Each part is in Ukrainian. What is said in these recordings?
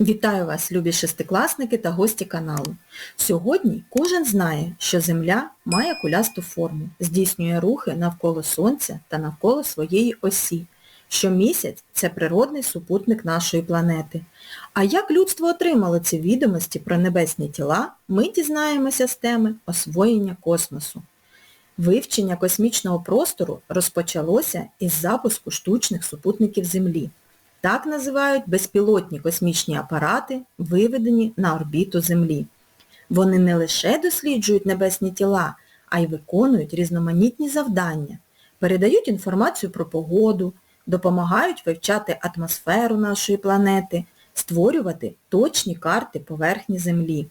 Вітаю вас, любі шестикласники та гості каналу. Сьогодні кожен знає, що Земля має кулясту форму, здійснює рухи навколо Сонця та навколо своєї осі, що місяць – це природний супутник нашої планети. А як людство отримало ці відомості про небесні тіла, ми дізнаємося з теми освоєння космосу. Вивчення космічного простору розпочалося із запуску штучних супутників Землі. Так називають безпілотні космічні апарати, виведені на орбіту Землі. Вони не лише досліджують небесні тіла, а й виконують різноманітні завдання, передають інформацію про погоду, допомагають вивчати атмосферу нашої планети, створювати точні карти поверхні Землі.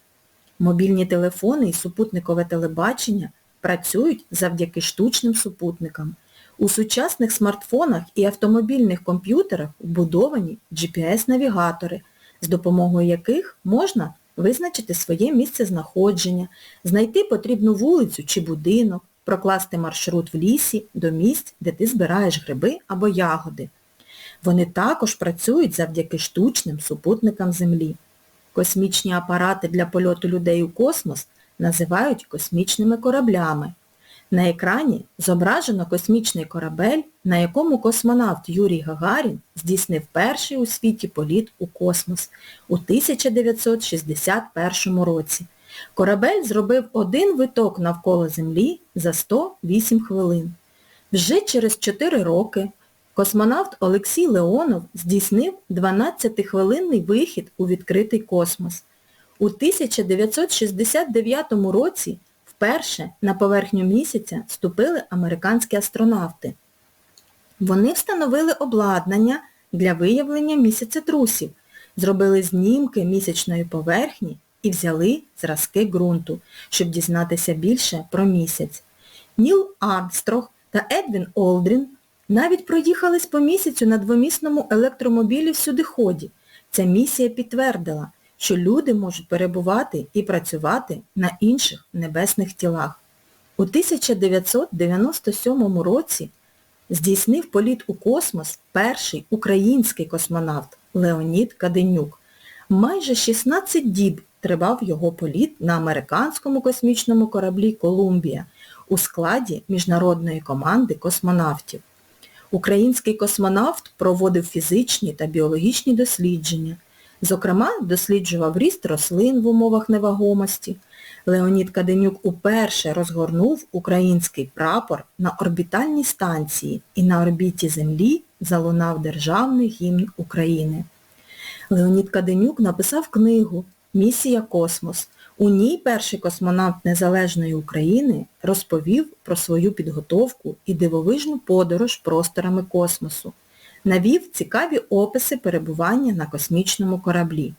Мобільні телефони і супутникове телебачення працюють завдяки штучним супутникам. У сучасних смартфонах і автомобільних комп'ютерах вбудовані GPS-навігатори, з допомогою яких можна визначити своє місце знаходження, знайти потрібну вулицю чи будинок, прокласти маршрут в лісі до місць, де ти збираєш гриби або ягоди. Вони також працюють завдяки штучним супутникам Землі. Космічні апарати для польоту людей у космос називають космічними кораблями. На екрані зображено космічний корабель, на якому космонавт Юрій Гагарін здійснив перший у світі політ у космос у 1961 році. Корабель зробив один виток навколо Землі за 108 хвилин. Вже через 4 роки космонавт Олексій Леонов здійснив 12-хвилинний вихід у відкритий космос. У 1969 році Вперше на поверхню місяця ступили американські астронавти. Вони встановили обладнання для виявлення місяцетрусів, зробили знімки місячної поверхні і взяли зразки ґрунту, щоб дізнатися більше про місяць. Ніл Армстрог та Едвін Олдрін навіть проїхались по місяцю на двомісному електромобілі всюдиході. Ця місія підтвердила, що люди можуть перебувати і працювати на інших небесних тілах. У 1997 році здійснив політ у космос перший український космонавт Леонід Каденюк. Майже 16 діб тривав його політ на американському космічному кораблі Колумбія у складі міжнародної команди космонавтів. Український космонавт проводив фізичні та біологічні дослідження, Зокрема, досліджував ріст рослин в умовах невагомості. Леонід Каденюк уперше розгорнув український прапор на орбітальній станції і на орбіті Землі залунав Державний гімн України. Леонід Каденюк написав книгу Місія Космос. У ній перший космонавт Незалежної України розповів про свою підготовку і дивовижну подорож просторами космосу навів цікаві описи перебування на космічному кораблі.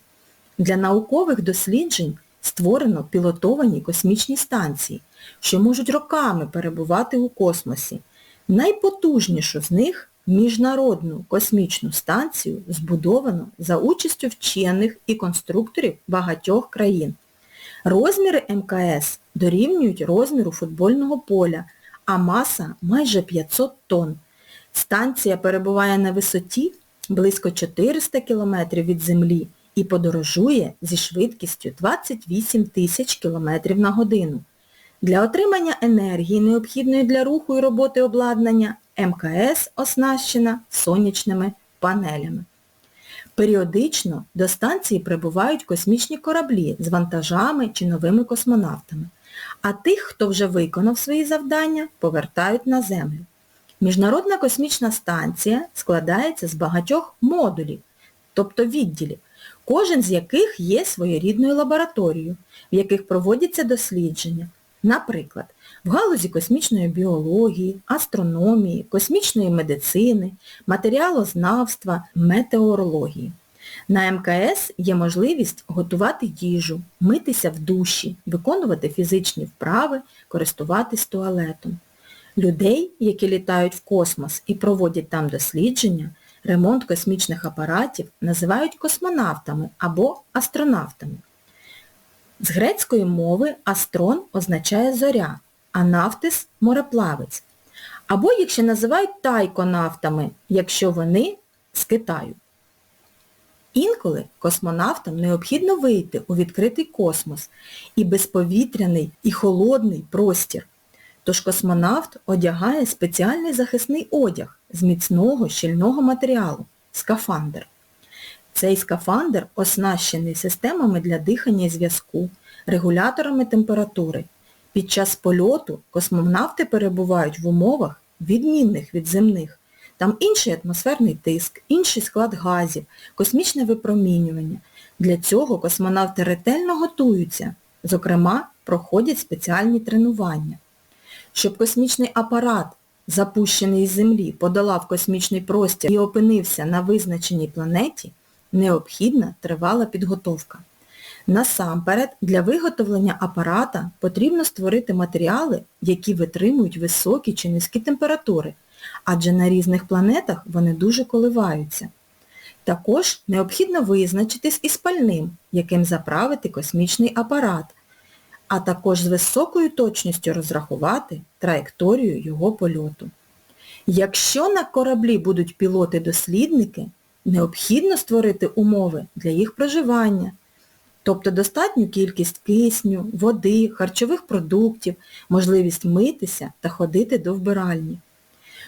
Для наукових досліджень створено пілотовані космічні станції, що можуть роками перебувати у космосі. Найпотужнішу з них Міжнародну космічну станцію збудовано за участю вчених і конструкторів багатьох країн. Розміри МКС дорівнюють розміру футбольного поля, а маса майже 500 тонн. Станція перебуває на висоті близько 400 км від Землі і подорожує зі швидкістю 28 тисяч км на годину. Для отримання енергії, необхідної для руху і роботи обладнання, МКС оснащена сонячними панелями. Періодично до станції прибувають космічні кораблі з вантажами чи новими космонавтами, а тих, хто вже виконав свої завдання, повертають на Землю. Міжнародна космічна станція складається з багатьох модулів, тобто відділів, кожен з яких є своєрідною лабораторією, в яких проводяться дослідження. Наприклад, в галузі космічної біології, астрономії, космічної медицини, матеріалознавства, метеорології. На МКС є можливість готувати їжу, митися в душі, виконувати фізичні вправи, користуватись туалетом. Людей, які літають в космос і проводять там дослідження, ремонт космічних апаратів називають космонавтами або астронавтами. З грецької мови астрон означає зоря, а нафтис мореплавець. Або їх ще називають тайконавтами, якщо вони з Китаю. Інколи космонавтам необхідно вийти у відкритий космос і безповітряний, і холодний простір. Тож космонавт одягає спеціальний захисний одяг з міцного щільного матеріалу – скафандр. Цей скафандр оснащений системами для дихання і зв'язку, регуляторами температури. Під час польоту космонавти перебувають в умовах, відмінних від земних. Там інший атмосферний тиск, інший склад газів, космічне випромінювання. Для цього космонавти ретельно готуються, зокрема, проходять спеціальні тренування. Щоб космічний апарат, запущений із Землі, подолав космічний простір і опинився на визначеній планеті, необхідна тривала підготовка. Насамперед, для виготовлення апарата потрібно створити матеріали, які витримують високі чи низькі температури, адже на різних планетах вони дуже коливаються. Також необхідно визначитись із пальним, яким заправити космічний апарат, а також з високою точністю розрахувати траєкторію його польоту. Якщо на кораблі будуть пілоти-дослідники, необхідно створити умови для їх проживання, тобто достатню кількість кисню, води, харчових продуктів, можливість митися та ходити до вбиральні.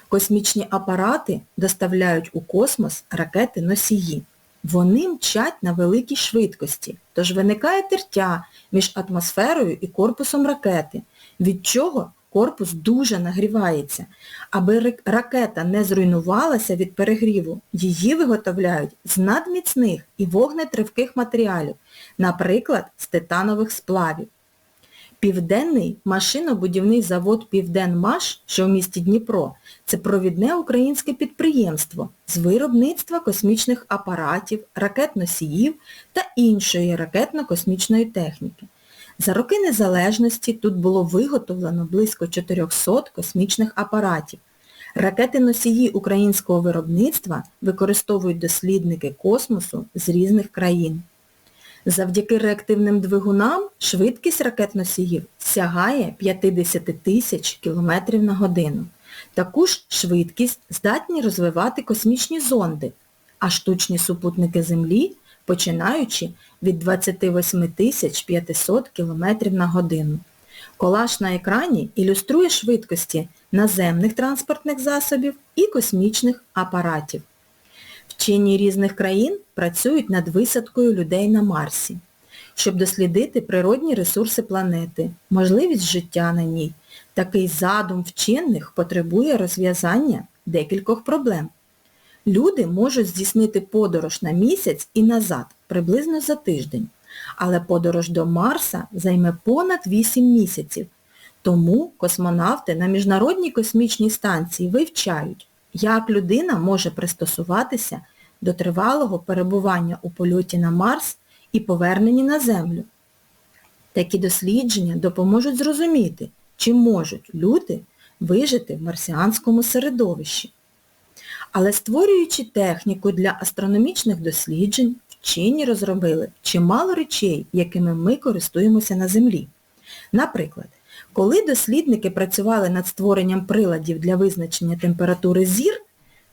Космічні апарати доставляють у космос ракети-носії. Вони мчать на великій швидкості, тож виникає тертя між атмосферою і корпусом ракети, від чого корпус дуже нагрівається. Аби ракета не зруйнувалася від перегріву, її виготовляють з надміцних і вогнетривких матеріалів, наприклад, з титанових сплавів. Південний машинобудівний завод «Південмаш», що в місті Дніпро, це провідне українське підприємство з виробництва космічних апаратів, ракет-носіїв та іншої ракетно-космічної техніки. За роки незалежності тут було виготовлено близько 400 космічних апаратів. Ракети-носії українського виробництва використовують дослідники космосу з різних країн. Завдяки реактивним двигунам швидкість ракет-носіїв сягає 50 тисяч км на годину. Таку ж швидкість здатні розвивати космічні зонди, а штучні супутники Землі, починаючи від 28 500 км на годину. Колаж на екрані ілюструє швидкості наземних транспортних засобів і космічних апаратів. Вчені різних країн працюють над висадкою людей на Марсі, щоб дослідити природні ресурси планети, можливість життя на ній. Такий задум вчених потребує розв'язання декількох проблем. Люди можуть здійснити подорож на місяць і назад, приблизно за тиждень, але подорож до Марса займе понад 8 місяців. Тому космонавти на Міжнародній космічній станції вивчають, як людина може пристосуватися до тривалого перебування у польоті на Марс і поверненні на Землю. Такі дослідження допоможуть зрозуміти, чи можуть люди вижити в марсіанському середовищі. Але створюючи техніку для астрономічних досліджень, вчені розробили чимало речей, якими ми користуємося на Землі. Наприклад, коли дослідники працювали над створенням приладів для визначення температури зір,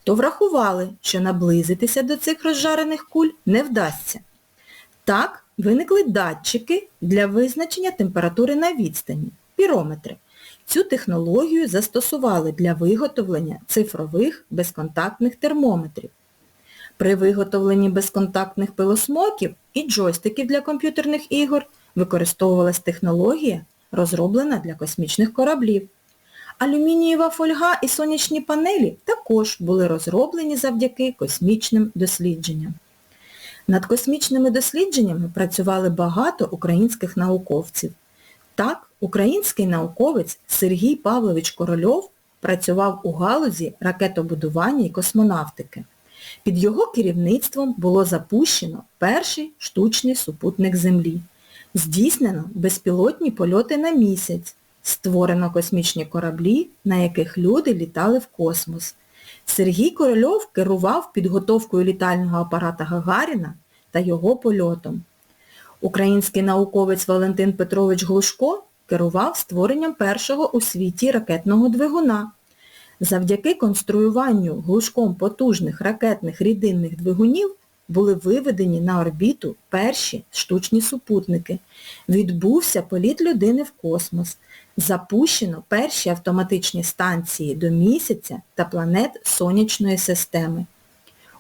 то врахували, що наблизитися до цих розжарених куль не вдасться. Так, виникли датчики для визначення температури на відстані, пірометри. Цю технологію застосували для виготовлення цифрових безконтактних термометрів. При виготовленні безконтактних пилосмоків і джойстиків для комп'ютерних ігор використовувалась технологія, розроблена для космічних кораблів. Алюмінієва фольга і сонячні панелі також були розроблені завдяки космічним дослідженням. Над космічними дослідженнями працювали багато українських науковців. Так, український науковець Сергій Павлович Корольов працював у галузі ракетобудування і космонавтики. Під його керівництвом було запущено перший штучний супутник Землі. Здійснено безпілотні польоти на місяць. Створено космічні кораблі, на яких люди літали в космос. Сергій Корольов керував підготовкою літального апарата Гагаріна та його польотом. Український науковець Валентин Петрович Глушко керував створенням першого у світі ракетного двигуна. Завдяки конструюванню глушком потужних ракетних рідинних двигунів були виведені на орбіту перші штучні супутники. Відбувся політ людини в космос. Запущено перші автоматичні станції до місяця та планет Сонячної системи.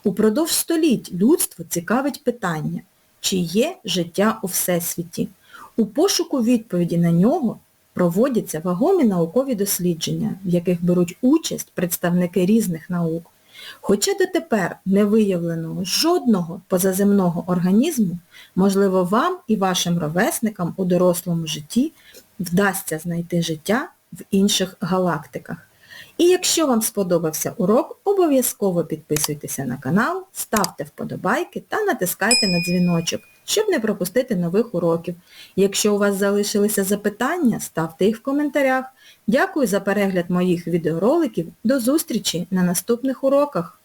Упродовж століть людство цікавить питання, чи є життя у Всесвіті. У пошуку відповіді на нього проводяться вагомі наукові дослідження, в яких беруть участь представники різних наук. Хоча дотепер не виявлено жодного позаземного організму, можливо, вам і вашим ровесникам у дорослому житті вдасться знайти життя в інших галактиках. І якщо вам сподобався урок, обов'язково підписуйтеся на канал, ставте вподобайки та натискайте на дзвіночок, щоб не пропустити нових уроків. Якщо у вас залишилися запитання, ставте їх в коментарях. Дякую за перегляд моїх відеороликів. До зустрічі на наступних уроках!